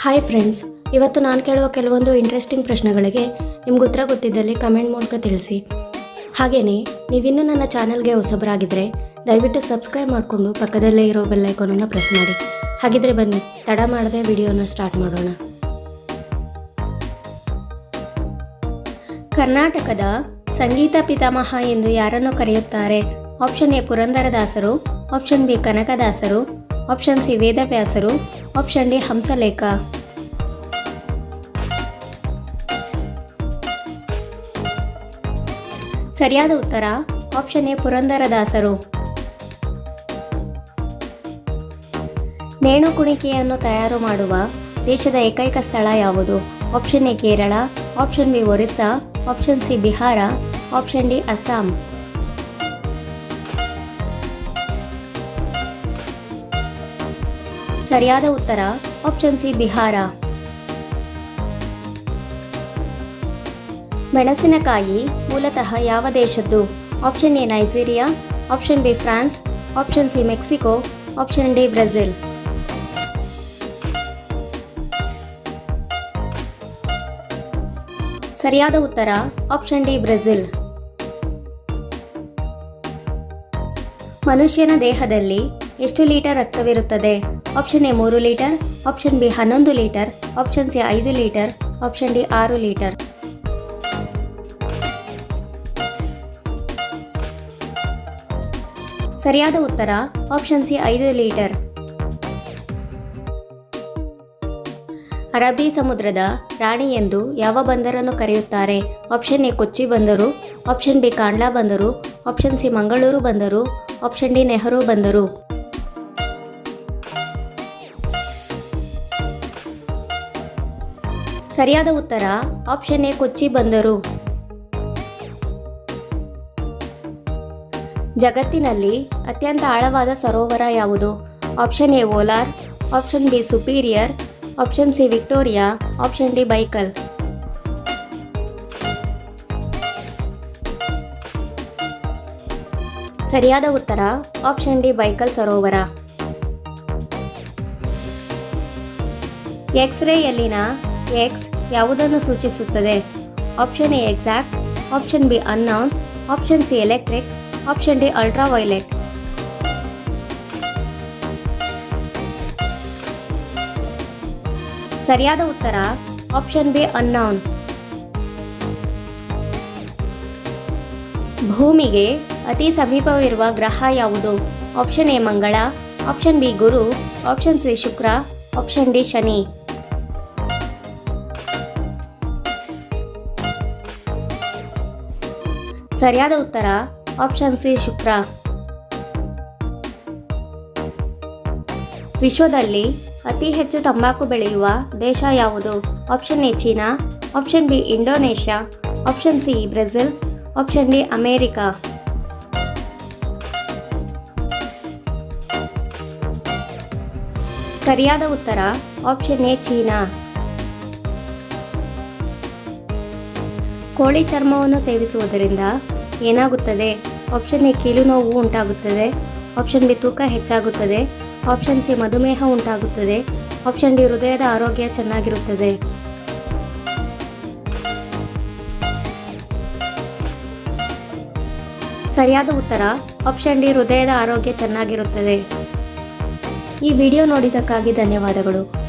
Hi friends ಇವತ್ತು ನಾನು ಕೇಳುವ ಕೆಲವೊಂದು ಇಂಟ್ರೆಸ್ಟಿಂಗ್ ಪ್ರಶ್ನೆಗಳಿಗೆ ನಿಮ್ಗೆ ಉತ್ತರ ಗೊತ್ತಿದ್ದಲ್ಲಿ ಕಮೆಂಟ್ ಮೂಲಕ ತಿಳಿಸಿ. ಹಾಗೆಯೇ ನೀವಿನ್ನೂ ನನ್ನ ಚಾನಲ್ಗೆ ಹೊಸಬರಾಗಿದ್ದರೆ ದಯವಿಟ್ಟು ಸಬ್ಸ್ಕ್ರೈಬ್ ಮಾಡಿಕೊಂಡು ಪಕ್ಕದಲ್ಲೇ ಇರೋ ಬೆಲ್ಲೈಕೋನನ್ನು ಪ್ರೆಸ್ ಮಾಡಿ. ಹಾಗಿದ್ರೆ ಬನ್ನಿ, ತಡ ಮಾಡದೆ ವಿಡಿಯೋನ ಸ್ಟಾರ್ಟ್ ಮಾಡೋಣ. ಕರ್ನಾಟಕದ ಸಂಗೀತ ಪಿತಾಮಹ ಎಂದು ಯಾರನ್ನು ಕರೆಯುತ್ತಾರೆ? ಆಪ್ಷನ್ ಎ ಪುರಂದರದಾಸರು ಆಪ್ಷನ್ ಬಿ ಕನಕದಾಸರು ಆಪ್ಷನ್ ಸಿ ವೇದವ್ಯಾಸರು ಆಪ್ಷನ್ ಡಿ ಹಂಸಲೇಖ ಸರಿಯಾದ ಉತ್ತರ ಆಪ್ಷನ್ ಎ ಪುರಂದರದಾಸರು ನೇಣು ಕುಣಿಕೆಯನ್ನು ತಯಾರು ಮಾಡುವ ದೇಶದ ಏಕೈಕ ಸ್ಥಳ ಯಾವುದು? Option A Kerala option B Orissa option C Bihar option D Assam ಸರಿಯಾದ ಉತ್ತರ ಆಪ್ಷನ್ ಸಿ ಬಿಹಾರ. ಮೆಣಸಿನಕಾಯಿ ಮೂಲತಃ ಯಾವ ದೇಶದ್ದು? Option A, Nigeria option B, France option C, Mexico option D, Brazil. ಸರಿಯಾದ ಉತ್ತರ ಆಪ್ಷನ್ ಡಿ, ಬ್ರೆಜಿಲ್. ಮನುಷ್ಯನ ದೇಹದಲ್ಲಿ ಎಷ್ಟು ಲೀಟರ್ ರಕ್ತವಿರುತ್ತದೆ? ಆಪ್ಷನ್ ಎ ಮೂರು ಲೀಟರ್, ಆಪ್ಷನ್ ಬಿ ಹನ್ನೊಂದು ಲೀಟರ್, ಆಪ್ಷನ್ ಸಿ ಐದು ಲೀಟರ್, ಆಪ್ಷನ್ ಡಿ ಆರು ಲೀಟರ್. ಸರಿಯಾದ ಉತ್ತರ, ಆಪ್ಷನ್ ಸಿ ಐದು ಲೀಟರ್. ಅರಬ್ಬಿ ಸಮುದ್ರದ ರಾಣಿ ಎಂದು ಯಾವ ಬಂದರನ್ನು ಕರೆಯುತ್ತಾರೆ? ಆಪ್ಷನ್ ಎ ಕೊಚ್ಚಿ ಬಂದರು, ಆಪ್ಷನ್ ಬಿ ಕಾಂಡ್ಲಾ ಬಂದರು, ಆಪ್ಷನ್ ಸಿ ಮಂಗಳೂರು ಬಂದರು, ಆಪ್ಷನ್ ಡಿ ನೆಹರು ಬಂದರು. ಸರಿಯಾದ ಉತ್ತರ ಆಪ್ಷನ್ ಎ ಕೊಚ್ಚಿ ಬಂದರು. ಜಗತ್ತಿನಲ್ಲಿ ಅತ್ಯಂತ ಆಳವಾದ ಸರೋವರ ಯಾವುದು? Option A ಓಲಾರ್ option B Superior option C Victoria option D Baikal. ಸರಿಯಾದ ಉತ್ತರ ಆಪ್ಷನ್ ಡಿ ಬೈಕಲ್ ಸರೋವರ. ಎಕ್ಸ್ರೇಯಲ್ಲಿನ ಎಕ್ಸ್ ಯಾವುದನ್ನು ಸೂಚಿಸುತ್ತದೆ? Option A exact option B unknown option C electric option D ultraviolet ಸರಿಯಾದ ಉತ್ತರ ಆಪ್ಷನ್ ಬಿ ಅನ್ನೌನ್ ಭೂಮಿಗೆ ಅತಿ ಸಮೀಪವಿರುವ ಗ್ರಹ ಯಾವುದು? ಆಪ್ಷನ್ ಎ ಮಂಗಳ. ಆಪ್ಷನ್ ಬಿ ಗುರು. ಆಪ್ಷನ್ ಸಿ ಶುಕ್ರ. ಆಪ್ಷನ್ ಡಿ ಶನಿ. ಸರಿಯಾದ ಉತ್ತರ ಆಪ್ಷನ್ ಸಿ ಶುಕ್ರ. ವಿಶ್ವದಲ್ಲಿ ಅತಿ ಹೆಚ್ಚು ತಂಬಾಕು ಬೆಳೆಯುವ ದೇಶ ಯಾವುದು? Option A China option B Indonesia option C Brazil option D America. ಸರಿಯಾದ ಉತ್ತರ ಆಪ್ಷನ್ ಎ ಚೀನಾ. ಕೋಳಿ ಚರ್ಮವನ್ನು ಸೇವಿಸುವುದರಿಂದ ಏನಾಗುತ್ತದೆ? ಆಪ್ಷನ್ ಎ ಕೀಲು ನೋವು ಉಂಟಾಗುತ್ತದೆ. ಆಪ್ಷನ್ ಬಿ ತೂಕ ಹೆಚ್ಚಾಗುತ್ತದೆ. ಆಪ್ಷನ್ ಸಿ ಮಧುಮೇಹ ಉಂಟಾಗುತ್ತದೆ. ಆಪ್ಷನ್ ಡಿ ಹೃದಯದ ಆರೋಗ್ಯ ಚೆನ್ನಾಗಿರುತ್ತದೆ. ಸರಿಯಾದ ಉತ್ತರ ಆಪ್ಷನ್ ಡಿ ಹೃದಯದ ಆರೋಗ್ಯ ಚೆನ್ನಾಗಿರುತ್ತದೆ. ಈ ವಿಡಿಯೋ ನೋಡಿದ್ದಕ್ಕಾಗಿ ಧನ್ಯವಾದಗಳು.